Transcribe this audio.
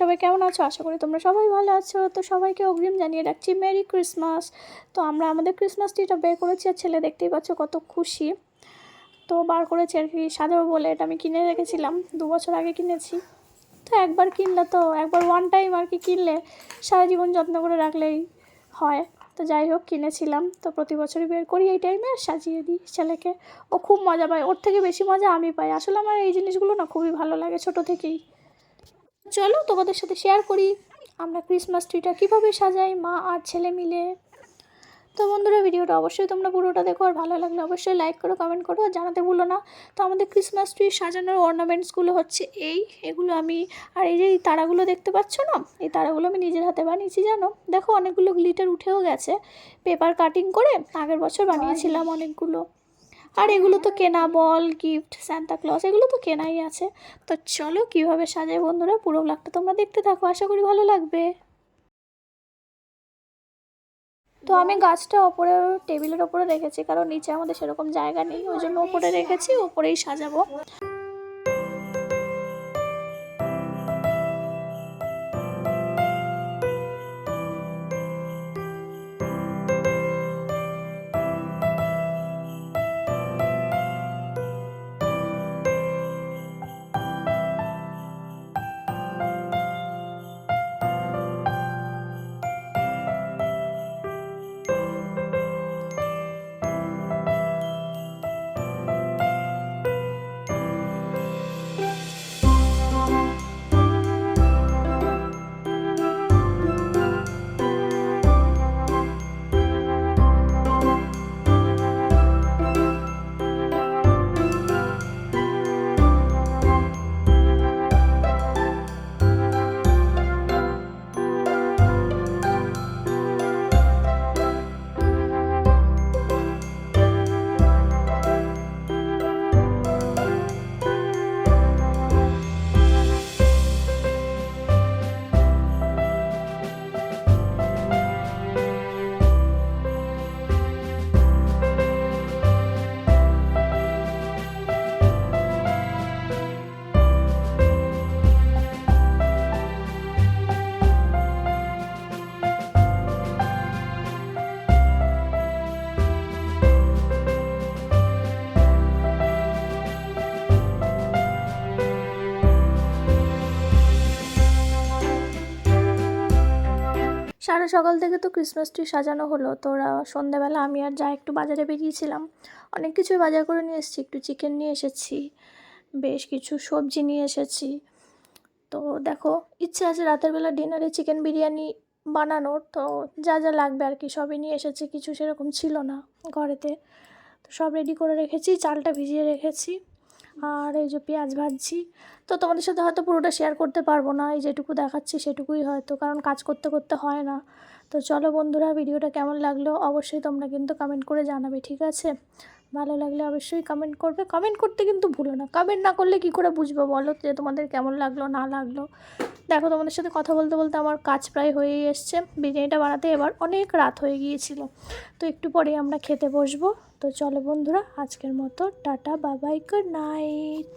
সবাই কেমন আছো? আশা করি তোমরা সবাই ভালো আছো। তো সবাইকে অগ্রিম জানিয়ে রাখছি, মেরি ক্রিসমাস। তো আমরা আমাদের ক্রিসমাস ট্রিটা বের করেছি আর ছেলে দেখতেই পাচ্ছ কত খুশি। তো বার করেছি আর কি, সাজাবো বলে এটা আমি কিনে রেখেছিলাম, দু বছর আগে কিনেছি। তো একবার কিনলে তো, একবার ওয়ান টাইম আর কি কিনলে সারা জীবন যত্ন করে রাখলেই হয়। তো যাই হোক, কিনেছিলাম। তো প্রতি বছরই বের করি এই টাইমে সাজিয়ে দিই ছেলেকে। ও খুব মজা পায়, ওর থেকে বেশি মজা আমি পাই। আসলে আমার এই জিনিসগুলো না খুবই ভালো লাগে ছোটো থেকেই। চলো তোমাদের সাথে শেয়ার করি। আমরা ক্রিসমাস ট্রিটা কীভাবে সাজাই মা আর ছেলে মিলে। তো বন্ধুরা ভিডিওটা অবশ্যই তোমরা পুরোটা দেখো আর ভালো লাগলে অবশ্যই লাইক করো কমেন্ট করো আর জানাতে ভুলো না। তো আমাদের ক্রিসমাস ট্রি সাজানোর অর্নামেন্টসগুলো হচ্ছে এই এগুলো আমি আর এই যে এই তারাগুলো দেখতে পাচ্ছ না এই তারাগুলো আমি নিজের হাতে বানিয়েছি জানো? দেখো অনেকগুলো গ্লিটার উঠেও গেছে। পেপার কাটিং করে আগের বছর বানিয়েছিলাম অনেকগুলো। আর এগুলো তো কেনা বল গিফট ক্লস এগুলো তো কেনাই আছে। তো চলো কীভাবে সাজায় বন্ধুরা, পুরো ব্লগটা তোমরা দেখতে থাকো, আশা করি ভালো লাগবে। তো আমি গাছটা ওপরে, টেবিলের ওপরে রেখেছি, কারণ নিচে আমাদের সেরকম জায়গা নেই, ওই জন্য ওপরে রেখেছি, ওপরেই সাজাবো। সারা সকাল থেকে তো ক্রিসমাস ট্রি সাজানো হলো। তো ওরা সন্ধ্যাবেলা আমি আর যা একটু বাজারে বেরিয়েছিলাম, অনেক কিছুই বাজার করে নিয়ে এসেছি। একটু চিকেন নিয়ে এসেছি, বেশ কিছু সবজি নিয়ে এসেছি। তো দেখো, ইচ্ছে আছে রাতের বেলা ডিনারে চিকেন বিরিয়ানি বানানোর। তো যা যা লাগবে আর কি, সবই নিয়ে এসেছি, কিছু সেরকম ছিল না ঘরেতে। তো সব রেডি করে রেখেছি, চালটা ভিজিয়ে রেখেছি। আর এই যে পেঁয়াজ ভাজছি। তো তোমাদের সাথে হয়তো পুরোটা শেয়ার করতে পারব না, এই যেটুকু দেখাচ্ছি সেটুকুই হয়তো, কারণ কাজ করতে করতে হয় না। তো চলো বন্ধুরা ভিডিওটা কেমন লাগল অবশ্যই তোমরা কিন্তু কমেন্ট করে জানাবে, ঠিক আছে? ভালো লাগলে অবশ্যই কমেন্ট করবে। কমেন্ট করতে কিন্তু ভুলো না। কমেন্ট না করলে কি করে বুঝব বলো যে তোমাদের কেমন লাগল, না লাগল? দেখো, তোমাদের সাথে কথা বলতে বলতে আমার কাজ প্রায় হয়েই এসছে। বিরিয়ানিটা বানাতে এবার অনেক রাত হয়ে গিয়েছিল। তো একটু পরেই আমরা খেতে বসবো। তো চলো বন্ধুরা আজকের মতো টাটা বাবাই গুড নাইট